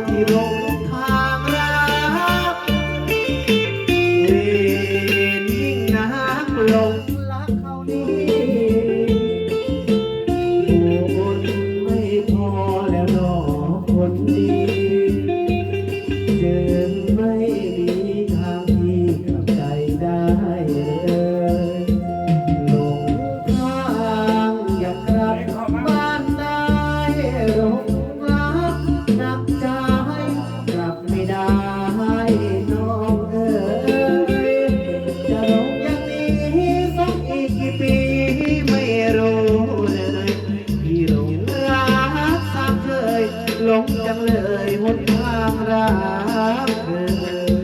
ti know. เลยหนทางรักเธอ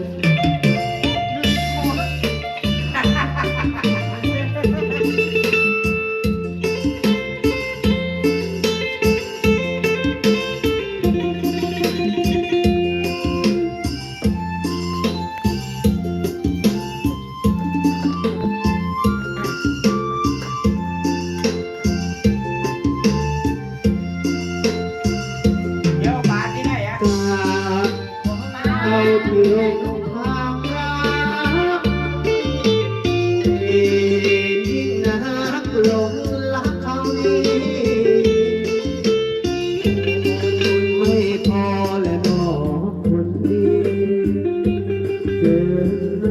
Amen.